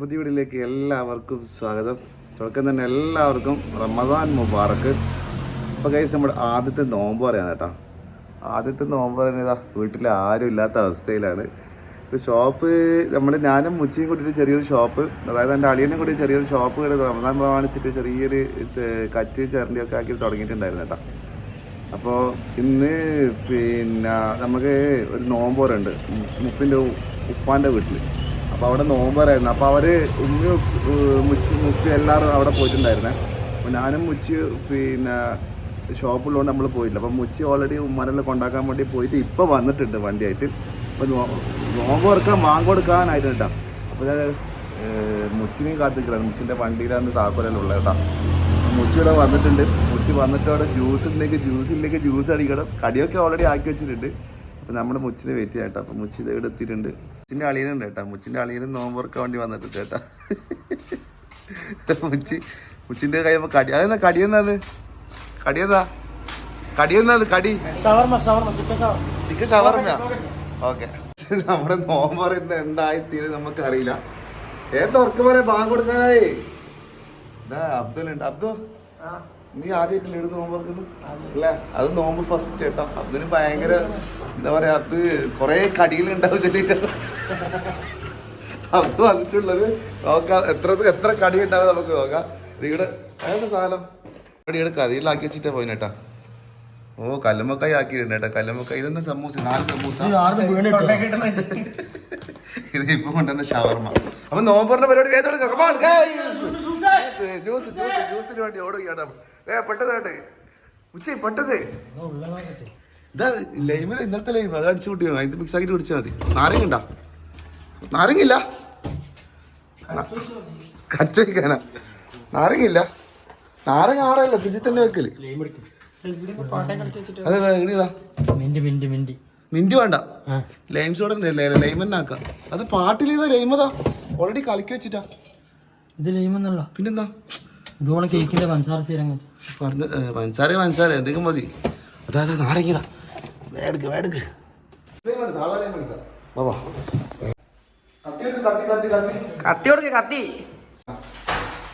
പുതിയ വീടിലേക്ക് എല്ലാവർക്കും സ്വാഗതം. തുടക്കം തന്നെ എല്ലാവർക്കും റമദാൻ മുബാറക്ക് അപ്പോൾ കൈസ് നമ്മുടെ ആദ്യത്തെ നോമ്പ് പറയാൻ കേട്ടോ. ആദ്യത്തെ നോമ്പ് പറയുന്നത് വീട്ടിൽ ആരും ഇല്ലാത്ത അവസ്ഥയിലാണ്. ഷോപ്പ് നമ്മൾ ഞാനും മുച്ചിയും കൂട്ടിയിട്ട് ചെറിയൊരു ഷോപ്പ് അതായത് എന്റെ അളിയനെ കൂടി ചെറിയൊരു ഷോപ്പ് കൂടി റമദാൻ പ്രമാണിച്ചിട്ട് ചെറിയൊരു കച്ച് ചരണ്ടിയൊക്കെ ആക്കി തുടങ്ങിയിട്ടുണ്ടായിരുന്നു കേട്ടോ. അപ്പോൾ ഇന്ന് പിന്നെ നമുക്ക് ഒരു നോമ്പോറുണ്ട് മുപ്പിന്റെ ഉപ്പാന്റെ വീട്ടിൽ അപ്പോൾ അവിടെ നോമ്പറായിരുന്നു അപ്പോൾ അവർ ഉമ്മി മുച്ചി മുക്കി എല്ലാവരും അവിടെ പോയിട്ടുണ്ടായിരുന്നേ. അപ്പോൾ ഞാനും മുച്ചി പിന്നെ ഷോപ്പുള്ളതുകൊണ്ട് നമ്മൾ പോയില്ല അപ്പോൾ മുച്ചി ഓൾറെഡി ഉമ്മാനെല്ലാം കൊണ്ടാക്കാൻ വേണ്ടി പോയിട്ട് ഇപ്പോൾ വന്നിട്ടുണ്ട് വണ്ടിയായിട്ട്. അപ്പോൾ നോമ്പ് കൊടുക്കാൻ മാങ്ങ കൊടുക്കാനായിട്ട് കേട്ടോ. അപ്പോൾ ഞാൻ മുച്ചിനെയും കാത്തിക്കണം മുച്ചിന്റെ വണ്ടിയിലാണ് താക്കോലെല്ലാം ഉള്ളത് കേട്ടോ. മുച്ചി ഇവിടെ വന്നിട്ടുണ്ട്. മുച്ചി വന്നിട്ട് അവിടെ ജ്യൂസ് ഉണ്ടെങ്കിൽ ജ്യൂസ് ഇല്ലെങ്കിൽ ജ്യൂസ് അടിക്കണം. കടിയൊക്കെ ഓൾറെഡി ആക്കി വെച്ചിട്ടുണ്ട്. അപ്പോൾ നമ്മുടെ മുച്ചിനെ വെയിറ്റ് ചെയ്യാം കേട്ടോ. അപ്പോൾ മുച്ചി ഇവിടെ എത്തിയിട്ടുണ്ട്. മുച്ചിന്റെ അളിയനുണ്ട് ചേട്ടാ മുച്ചിന്റെ അളിയനും നോമ്പുറക്കാൻ വേണ്ടി വന്നിട്ടുണ്ട് ചേട്ടാ മുച്ചി മുച്ചിന്റെ കൈ കടി. അതെന്നാ എന്നാണ്? കടിയെന്നാ എന്താ? കടി എന്നാണ് കടി? ചിക്കൻ ഷവർമ. ഓക്കെ. നമ്മുടെ നോമ്പ് ഇന്ന് എന്തായി തീരെ നമുക്ക് അറിയില്ല ഏത് ഉറക്കം പറയാൻ ബാങ്ക് കൊടുക്കാനായി. അബ്ദുൽ ഉണ്ട്. അബ്ദു? നീ ആദ്യമായിട്ടില്ല എടുത്ത് നോമ്പ് തുറക്കുന്നു അല്ലേ? അത് നോമ്പ് ഫസ്റ്റ് കേട്ടോ. അതിന് ഭയങ്കര എന്താ പറയാ അത് കൊറേ കടികളുണ്ടാവും ചെല്ലിട്ട് അത് വന്നിട്ടുള്ളത് നോക്കാം. എത്ര എത്ര കടി ഉണ്ടാവും നമുക്ക് നോക്കാം. ഇവിടെ ഏത് സാധനം? കടിയുടെ കറിയിലാക്കി വെച്ചിട്ടാ പോയിനേട്ടാ ഓ കല്ലുമ്മക്കായി ആക്കിയിട്ടുണ്ട് കേട്ടോ. കല്ലുമ്മക്കായി. ഇതെന്താ സമൂസ? നാല് സമൂസ. ഇത് ഇപ്പൊ കൊണ്ടുവന്ന ഷവർമ്മ അപ്പൊ നോമ്പറിന്റെ പരിപാടി വേഗം on, ജ്യൂസ് ജ്യൂസ് ജ്യൂസിന് വേണ്ടി ഓടുകയാണ് ഏ പെട്ടെന്നായിട്ട് ഉച്ച പെട്ടെന്ന്. ഇതാ ലൈമ് ഇന്നത്തെ ലൈമ്. അത് അടിച്ചു കൂട്ടിയോ അതിന് മിക്സ് ആക്കിട്ട് കുടിച്ചാൽ മതി. നാരങ്ങ ഉണ്ടാ നാരങ്ങയില്ല? കച്ച വയ്ക്കാനാ നാരങ്ങയില്ല? നാരങ്ങ ആടല്ല ഫ്രിഡ്ജിൽ തന്നെ വെക്കൽ. അതെ മിണ്ടി മിന്റ് വേണ്ട. ലൈം സോഡ ലൈമൻ അത് പാട്ടിലേതാ ലൈമതാ ഓൾറെഡി കളിക്ക് വെച്ചിട്ടാ. ഇത് ലൈമെന്നല്ല. പിന്നെന്താ? ഇതുപോലെ കേക്കിന്റെ പഞ്ചാര സ്ഥിരം പറഞ്ഞ പഞ്ചാര പഞ്ചസാര എന്തെങ്കിലും മതി. അതാ അതാ നാരങ്ങിതാ. വേടുക്ക് വേടുക്ക്. കത്തി കൊടുക്ക കത്തി.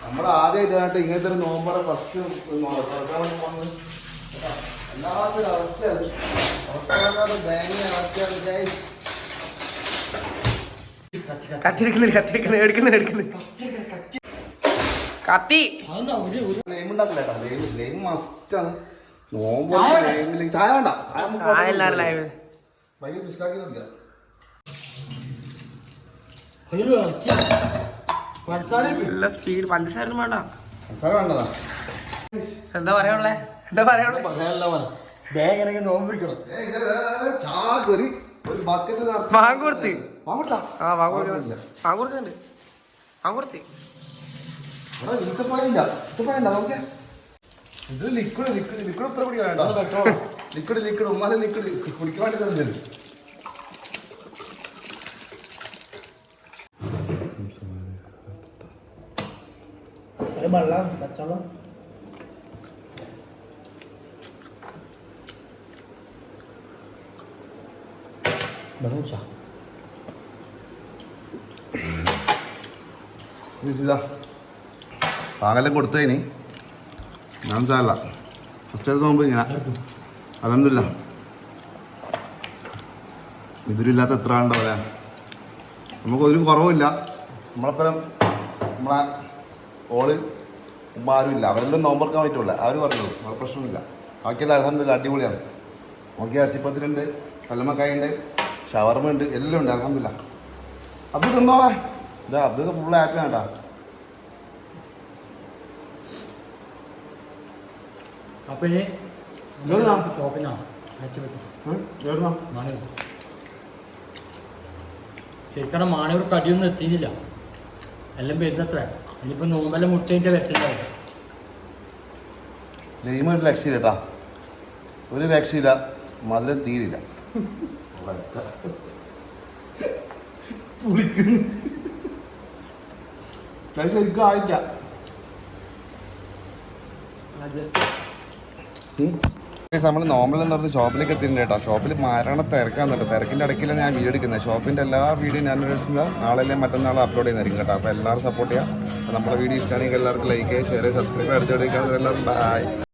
നമ്മുടെ ആദ്യമായിട്ട് ഇങ്ങനത്തെ ഒരു നോമ്പറ ഫസ്റ്റ് എല്ലാത്തിനും അവസ്ഥയാണ്. അവസ്ഥ അവസ്ഥയാണ്. Guys. കത്തിരിക്കുന്നില്ല കത്തിരിക്കുന്ന എടുക്കുന്നില്ല എടുക്കുന്നില്ല. കത്തി. നല്ല സ്പീഡ് പഞ്ചസാര വേണ്ട. എന്താ പറയാനുള്ളേ? എന്താ പറയാനുള്ളേ? നോമ്പിരിക്കണം. ഇത് ചാക്കൊരു ഒരു ബക്കറ്റ് വാങ്ങ് കൊടുത്ത്. ആ വാങ്ങ് കൊടുക്കുന്നുണ്ട് വാങ്ങ് കൊടുക്കുന്നുണ്ട് വാങ്ങ് കൊടുത്ത് ഇവിടെ ഈത്തപ്പഴമില്ല ഈത്തപ്പഴമില്ല നോക്കിയാ ഇത് ലിക്വിഡ് ലിക്വിഡ് ലിക്വിഡ് ഇത്ര കുടിക്കാൻ വേണ്ട. ലിക്വിഡ് ലിക്വിഡ് ഉമ്മാരെ ലിക്വിഡ് കുടിക്കാൻ വേണ്ടി തന്നില്ല വെള്ളം പച്ചവെള്ളം. വെള്ളം ഇതാ. പാകെല്ലാം കൊടുത്തതിന് ഞാൻ സാറല്ല ഫസ്റ്റ് എടുത്ത് നോക്കുമ്പോൾ ഇങ്ങനെ. അതൊന്നുമില്ല ഇതിലില്ലാത്ത എത്ര ആളുണ്ടോ പറയാൻ നമുക്ക് ഒരു കുറവുമില്ല. നമ്മളെപ്പരം നമ്മളെ ഓൾ ഉമ്മാരും ഇല്ല. അവരെല്ലാം നോമ്പെടുക്കാൻ പറ്റുള്ളൂ അവർ പറഞ്ഞു വേറെ പ്രശ്നമില്ല. ബാക്കിയെല്ലാം അലഹമില്ല അടിപൊളിയാണ്. നോക്കി അച്ചിപ്പത്തിലുണ്ട് കല്ലമ്മക്കായുണ്ട് ഷവർമ ഉണ്ട് എല്ലാം ഉണ്ട്. അലഹമില്ല അബ്ദു തിന്നോളെ ഇതാ അബ്ദുക്ക് ഫുൾ ഹാപ്പിയാണ് കേട്ടാ അപ്പൊ ഇനി അയച്ചു പറ്റും ശരിക്കും മാണൂർ കടിയൊന്നും എത്തിയില്ല എല്ലാം വരുന്നത്ര. ഇനിയിപ്പോ നോമ്പെല്ലാം വരത്തിണ്ടാവും ലൈമ ഒരു രക്ഷയില്ല കേട്ടാ ഒരു രക്ഷയില്ല. മധുരം തീരില്ല. ശരിക്കും ആയില്ല. ജസ്റ്റ് നമ്മൾ നോമ്പലെന്ന് പറഞ്ഞ് ഷോപ്പിലേക്ക് എത്തിയിട്ടുണ്ട് കേട്ടോ. ഷോപ്പിൽ മരണ തിരക്കാന്നുണ്ട് തിരക്കിന്റെ ഇടയ്ക്കില്ല ഞാൻ വീഡിയോ എടുക്കുന്നത് ഷോപ്പിന്റെ എല്ലാ വീഡിയോ ഞാൻ നാളെ അല്ലെങ്കിൽ മറ്റന്നാൾ അപ്ലോഡ് ചെയ്യുന്നതായിരിക്കും കേട്ടോ. അപ്പോൾ എല്ലാവരും സപ്പോർട്ട് ചെയ്യാം. അപ്പോൾ നമ്മുടെ വീഡിയോ ഇഷ്ടമാണെങ്കിൽ എല്ലാവർക്കും ലൈക്ക് ഷെയർ സബ്സ്ക്രൈബ് അടിച്ചോടിക്കുക എല്ലാവരും ബൈ